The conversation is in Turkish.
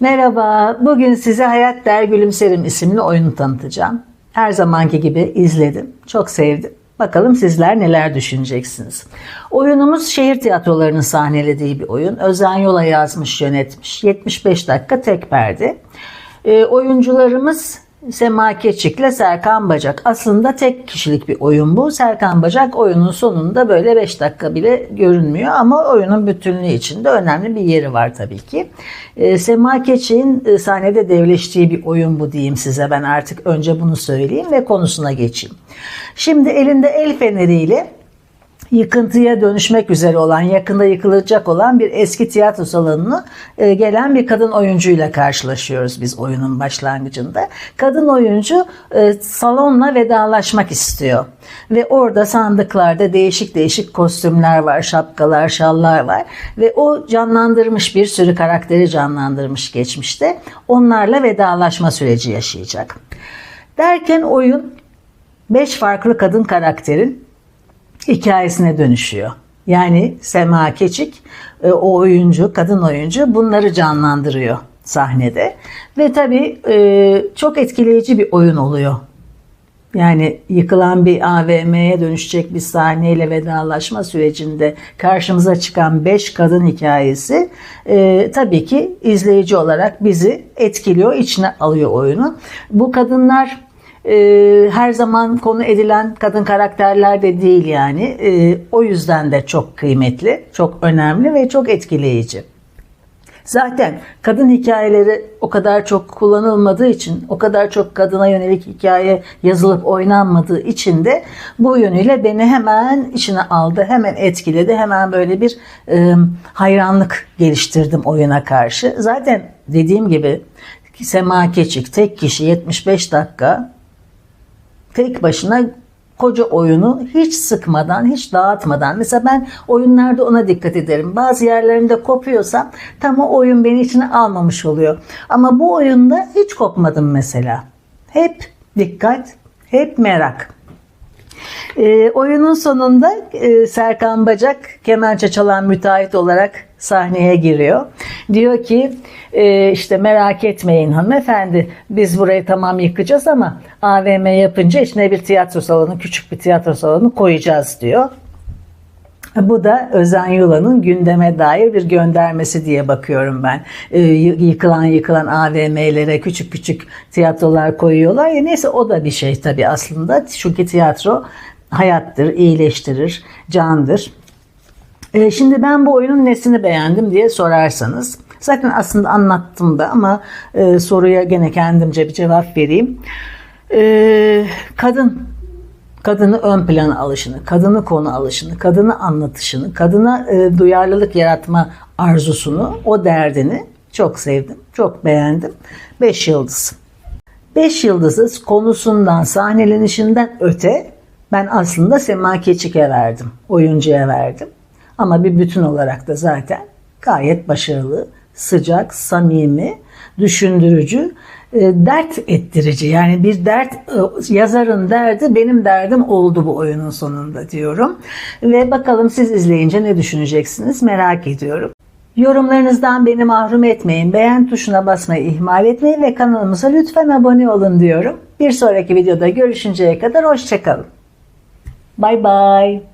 Merhaba, bugün size Hayat Der Gülümserim isimli oyunu tanıtacağım. Her zamanki gibi izledim, çok sevdim. Bakalım sizler neler düşüneceksiniz. Oyunumuz şehir tiyatrolarının sahnelediği bir oyun. Özen Yola yazmış, yönetmiş. 75 dakika tek perde. E, oyuncularımız Sema Keçik ile Serkan Bacak. Aslında tek kişilik bir oyun bu. Serkan Bacak oyunun sonunda böyle 5 dakika bile görünmüyor ama oyunun bütünlüğü içinde önemli bir yeri var tabii ki. E, Sema Keçik'in sahnede devleştiği bir oyun bu diyeyim size. Ben artık önce bunu söyleyeyim ve konusuna geçeyim. Şimdi elinde el feneriyle yıkıntıya dönüşmek üzere olan, yakında yıkılacak olan bir eski tiyatro salonunu e, gelen bir kadın oyuncuyla karşılaşıyoruz biz oyunun başlangıcında. Kadın oyuncu e, salonla vedalaşmak istiyor. Ve orada sandıklarda değişik değişik kostümler var, şapkalar, şallar var. Ve o canlandırmış bir sürü karakteri canlandırmış geçmişte. Onlarla vedalaşma süreci yaşayacak. Derken oyun beş farklı kadın karakterin hikayesine dönüşüyor. Yani Sema Keçik e, o oyuncu, kadın oyuncu bunları canlandırıyor sahnede. Ve tabii e, çok etkileyici bir oyun oluyor. Yani yıkılan bir AVM'ye dönüşecek bir sahneyle vedalaşma sürecinde karşımıza çıkan beş kadın hikayesi e, tabii ki izleyici olarak bizi etkiliyor, içine alıyor oyunu. Bu kadınlar e, her zaman konu edilen kadın karakterler de değil yani. E, o yüzden de çok kıymetli, çok önemli ve çok etkileyici. Zaten kadın hikayeleri o kadar çok kullanılmadığı için, o kadar çok kadına yönelik hikaye yazılıp oynanmadığı için de bu yönüyle beni hemen içine aldı, hemen etkiledi, hemen böyle bir e, hayranlık geliştirdim oyuna karşı. Zaten dediğim gibi Sema Keçik tek kişi 75 dakika tek başına koca oyunu hiç sıkmadan, hiç dağıtmadan. Mesela ben oyunlarda ona dikkat ederim. Bazı yerlerinde kopuyorsam tam o oyun beni içine almamış oluyor. Ama bu oyunda hiç kopmadım mesela. Hep dikkat, hep merak. E, oyunun sonunda e, Serkan Bacak kemençe çalan müteahhit olarak sahneye giriyor. Diyor ki e, işte merak etmeyin hanımefendi biz burayı tamam yıkacağız ama AVM yapınca içine bir tiyatro salonu küçük bir tiyatro salonu koyacağız diyor. Bu da Özen Yula'nın gündeme dair bir göndermesi diye bakıyorum ben. Ee, yıkılan yıkılan AVM'lere küçük küçük tiyatrolar koyuyorlar ya neyse o da bir şey tabii aslında. Çünkü tiyatro hayattır, iyileştirir, candır. Ee, şimdi ben bu oyunun nesini beğendim diye sorarsanız. Zaten aslında anlattım da ama e, soruya gene kendimce bir cevap vereyim. E, kadın kadını ön plana alışını, kadını konu alışını, kadını anlatışını, kadına e, duyarlılık yaratma arzusunu, o derdini çok sevdim, çok beğendim. Beş yıldız. Beş yıldızı konusundan, sahnelenişinden öte ben aslında Sema Keçik'e verdim, oyuncuya verdim. Ama bir bütün olarak da zaten gayet başarılı, sıcak, samimi, düşündürücü, e, dert ettirici. Yani bir dert, e, yazarın derdi benim derdim oldu bu oyunun sonunda diyorum. Ve bakalım siz izleyince ne düşüneceksiniz merak ediyorum. Yorumlarınızdan beni mahrum etmeyin. Beğen tuşuna basmayı ihmal etmeyin ve kanalımıza lütfen abone olun diyorum. Bir sonraki videoda görüşünceye kadar hoşçakalın. Bye bye.